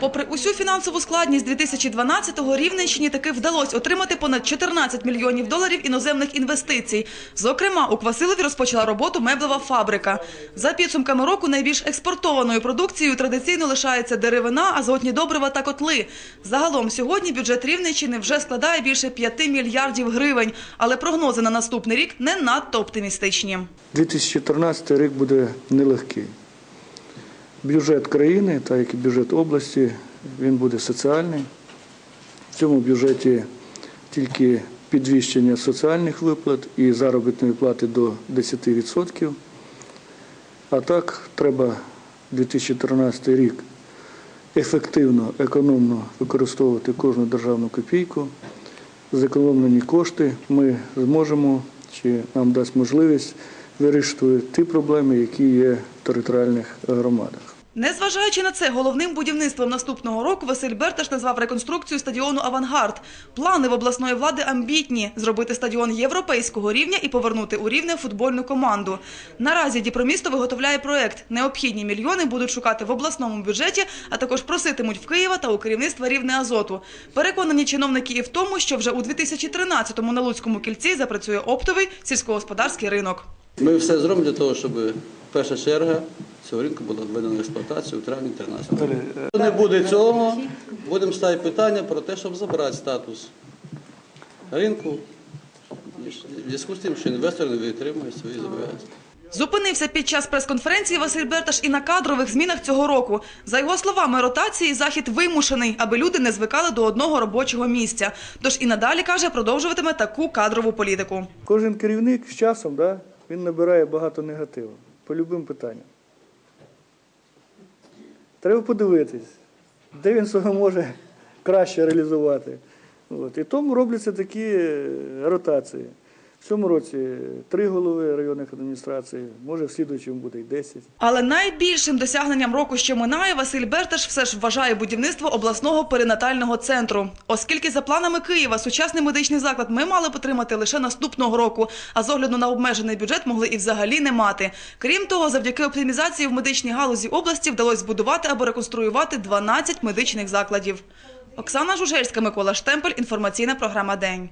Попри усю фінансову складність 2012-го, Рівненщині таки вдалося отримати понад 14 мільйонів доларів іноземних інвестицій. Зокрема, у Квасилові розпочала роботу меблева фабрика. За підсумками року найбільш експортованою продукцією традиційно лишається деревина, азотні добрива та котли. Загалом сьогодні бюджет Рівненщини вже складає більше 5 мільярдів гривень, але прогнози на наступний рік не надто оптимістичні. 2014 рік буде нелегкий. Бюджет країни, так як і бюджет області, він буде соціальний. В цьому бюджеті тільки підвищення соціальних виплат і заробітної плати до 10%. А так треба 2013 рік ефективно, економно використовувати кожну державну копійку. Зекономлені кошти ми зможемо чи нам дасть можливість вирішувати ті проблеми, які є в територіальних громадах. Незважаючи на це, головним будівництвом наступного року Василь Берташ назвав реконструкцію стадіону «Авангард». Плани в обласної влади амбітні – зробити стадіон європейського рівня і повернути у рівне футбольну команду. Наразі Діпромісто виготовляє проект. Необхідні мільйони будуть шукати в обласному бюджеті, а також проситимуть в Києва та у керівництва рівне Азоту. Переконані чиновники і в тому, що вже у 2013-му на Луцькому кільці запрацює оптовий сільськогосподарський ринок. Ми все зробимо для того, щоб перша черга цього ринку була введена в експлуатацію у травні 2013 року. Не буде цього, будемо ставити питання про те, щоб забрати статус ринку в зв'язку з тим, що інвестор не витримує свої зобов'язання. Зупинився під час прес-конференції Василь Берташ і на кадрових змінах цього року. За його словами, ротації захід вимушений, аби люди не звикали до одного робочого місця. Тож і надалі, каже, продовжуватиме таку кадрову політику. Кожен керівник з часом да, він набирає багато негативу по любим питанням. Треба подивитись, де він себе може краще реалізувати. От. І тому робляться такі е, ротації. Цьому році три голови районних адміністрацій, може в слідуючому буде й 10. Але найбільшим досягненням року, що минає, Василь Берташ все ж вважає будівництво обласного перинатального центру. Оскільки за планами Києва сучасний медичний заклад ми мали отримати лише наступного року, а з огляду на обмежений бюджет могли і взагалі не мати. Крім того, завдяки оптимізації в медичній галузі області вдалося збудувати або реконструювати 12 медичних закладів. Оксана Жужельська, Микола Штемпель, інформаційна програма День.